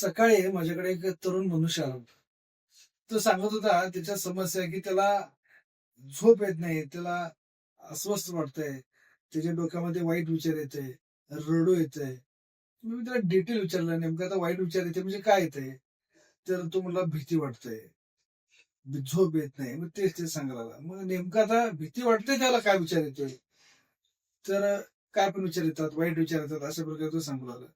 सकाळी माझ्याकडे एक तरुण मनुष्य आला होता. तो सांगत होता त्याच्या समस्या आहे की त्याला झोप येत नाही त्याला अस्वस्थ वाटतंय त्याच्या डोक्यामध्ये वाईट विचार येते रडू येते मी त्याला डिटेल विचारलं नेमकं आता वाईट विचार येते म्हणजे काय येते तर तो मला भीती वाटते झोप येत नाही. मग तेच ते सांगायला मग नेमकं आता भीती वाटते त्याला काय विचार येतोय? तर काय पण विचार येतात वाईट विचार येतात अशा प्रकारे तो सांगू लागला.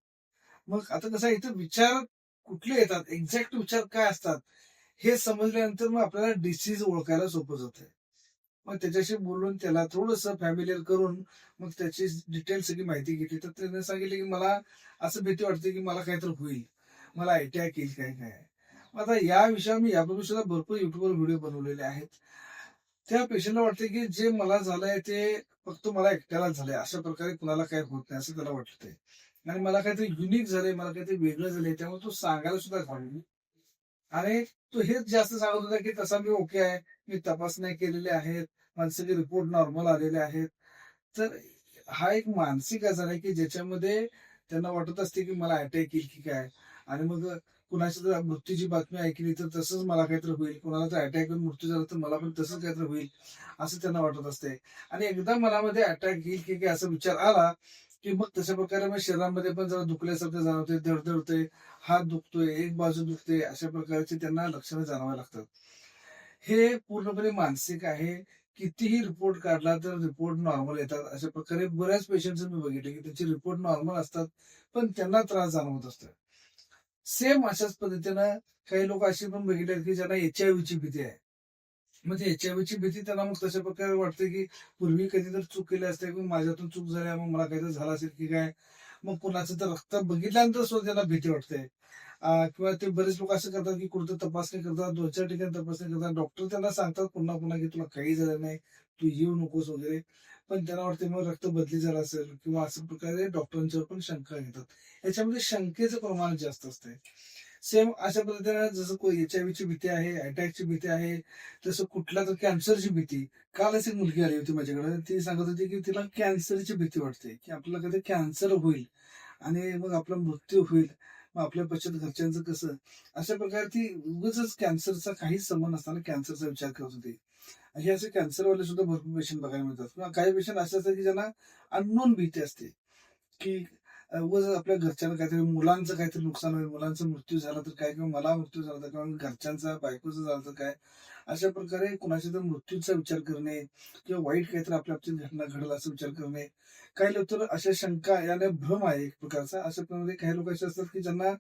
मग आता कसं इथं विचार कुठले येतात? एक्झॅक्ट विचार काय असतात? हे समजल्यानंतर मग आपल्याला डिसीज ओळखायला सोपं जात मग त्याच्याशी बोलून त्याला थोडस फॅमिलियर करून मग त्याची डिटेल सगळी माहिती घेतली. तर त्याने सांगितले की मला असं भीती वाटते की मला काहीतरी होईल. मला अटॅक येईल काय काय? मग आता या विषयावर मी यापूर्वी सुद्धा भरपूर युट्यूबवर व्हिडिओ बनवलेले आहेत. त्या पेशंटला वाटते की जे मला झालंय ते फक्त मला एकट्याला झालंय. अशा प्रकारे कुणाला काय होत नाही असं त्याला वाटतंय. आणि मला काहीतरी युनिक झालंय मला काहीतरी वेगळं झालंय त्यामुळे तो सांगायला सुद्धा घालू आणि तो हेच जास्त सांगत होता की तसा मी ओके आहे मी तपासण्या केलेल्या आहेत माझे सगळे रिपोर्ट नॉर्मल आलेले आहेत. तर हा एक मानसिक आजार आहे की ज्याच्यामध्ये त्यांना वाटत असते की मला अटॅक येईल की काय. आणि मग कुणाची जर मृत्यूची बातमी ऐकली तर तसंच मला काहीतरी होईल कुणाला तर अटॅक येऊन मृत्यू झाला तर मला पण तसंच काहीतरी होईल असं त्यांना वाटत असते. आणि एकदा मनामध्ये अटॅक येईल की काय असा विचार आला की मग तशा प्रकारे मग शरीरामध्ये पण जरा दुखल्यासारखं जाणवते धडधडते हात दुखतोय एक बाजू दुखते अशा प्रकारचे त्यांना लक्षणं जाणवायला लागतात. हे पूर्णपणे मानसिक आहे. कितीही रिपोर्ट काढला तर रिपोर्ट नॉर्मल येतात. अशा प्रकारे बऱ्याच पेशंट मी बघितले की त्यांचे रिपोर्ट नॉर्मल असतात पण त्यांना त्रास जाणवत असतो. सेम अशाच पद्धतीनं काही लोक अशी पण बघितले की ज्यांना एच आय ची भीती आहे. मग एच आय ची भीती त्यांना मग तशा प्रकारे वाटते की पूर्वी कधी तर चूक केली असते की माझ्यातून चूक झाली मग मला काहीतरी झालं असेल की काय? मग कुणाचं तर रक्त बघितल्यानंतर सुद्धा त्यांना भीती वाटते. किंवा ते बरेच लोक असं करतात की कुठं तपासणी करतात दोन चार ठिकाणी तपासणी करतात. डॉक्टर त्यांना सांगतात पुन्हा पुन्हा की तुला काही झालं नाही तू येऊ नकोस वगैरे. पण त्यांना वाटते मग रक्त बदली झालं असेल किंवा असं प्रकारे डॉक्टरांच्यावर पण शंका घेतात याच्यामध्ये शंकेचं प्रमाण जास्त असते सेम अशा पद्धतीने जसं एच आय ची भीती आहे अटॅकची भीती आहे तसं कुठल्या तर कॅन्सरची भीती. कालच एक मुलगी आली होती माझ्याकडे. ती सांगत होती की तिला कॅन्सरची भीती वाटते की आपल्याला कधी कॅन्सर होईल आणि मग आपला मृत्यू होईल. मग आपल्या बचत घरच्यांचं कसं? अशा प्रकारे ती उगच कॅन्सरचा काहीच संबंध नसताना कॅन्सरचा विचार करत होती. हे असे कॅन्सरवाले सुद्धा भरपूर पेशंट बघायला मिळतात. किंवा काही पेशंट असे असतात की ज्यांना अननोन भीती असते की उगाच आपल्या घरच्यांना काहीतरी मुलांचं काहीतरी नुकसान होईल. मुलांचा मृत्यू झाला तर काय? किंवा मला मृत्यू झाला तर किंवा घरच्यांचा बायकोचा झाला तर काय? अशा प्रकारे कुणाच्या तर मृत्यूचा विचार करणे किंवा वाईट काहीतरी आपल्या बाबतीत घटना घडला असा विचार करणे. काही लोक तर अशा शंका याने भ्रम आहे एक प्रकारचा. अशा प्रकारे काही लोक असे असतात की ज्यांना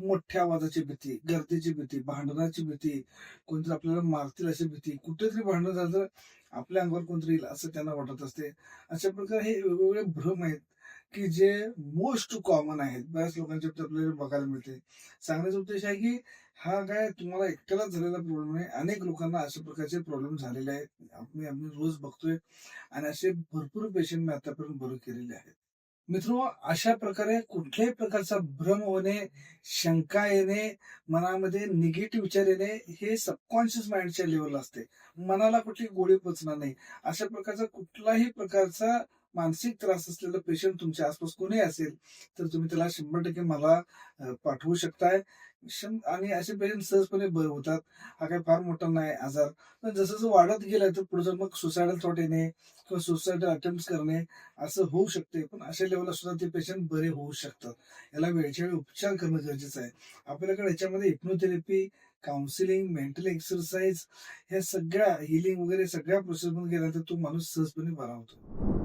मोठ्या आवाजाची भीती गर्दीची भीती भांडणाची भीती कोणतरी आपल्याला मारतील अशी भीती कुठेतरी भांडण झालं तर आपल्या अंगावर कोणतरी येईल असं त्यांना वाटत असते. अशा प्रकारे हे वेगवेगळे भ्रम आहेत. की जे मोस्ट कॉमन आहेत. बऱ्याच लोकांच्या बाबतीत आपल्याला बघायला मिळते. सांगण्याचा उद्देश आहे की हा काय तुम्हाला एकट्यालाच झालेला प्रॉब्लेम आहे. अनेक लोकांना अशा प्रकारचे प्रॉब्लेम झालेले आहेत. आम्ही आम्ही रोज बघतोय आणि असे भरपूर पेशंट मी आतापर्यंत बरे केलेले आहेत. मित्र अशा प्रकारे कुठल्याही प्रकारचा भ्रम होणे शंका येणे मनामध्ये निगेटिव्ह विचार येणे हे सबकॉन्शियस माइंडच्या लेवलला असते. मनाला कुठली गोळी पोचणार नाही. अशा प्रकारचा कुठलाही प्रकारचा मानसिक त्रास असलेलं पेशंट तुमच्या आसपास कोणी असेल तर तुम्ही त्याला शंभर टक्के मला पाठवू शकताय. आणि असे पेशंट सहजपणे बरे होतात. हा काही फार मोठा नाही आजार. पण जसं जसं वाढत गेलं तर पुढे जर मग सुसायडल थॉट येणे किंवा सुसायडल अटेम्प्ट करणे असं होऊ शकते. पण अशा लेवलला सुद्धा ते पेशंट बरे होऊ शकतात. याला वेळच्या वेळी उपचार करणं गरजेचं आहे. आपल्याकडे याच्यामध्ये हिप्नोथेरपी काउन्सिलिंग मेंटल एक्सरसाइज ह्या सगळ्या हिलिंग वगैरे सगळ्या प्रोसेसमध्ये गेल्यानंतर तो माणूस सहजपणे बरा होतो.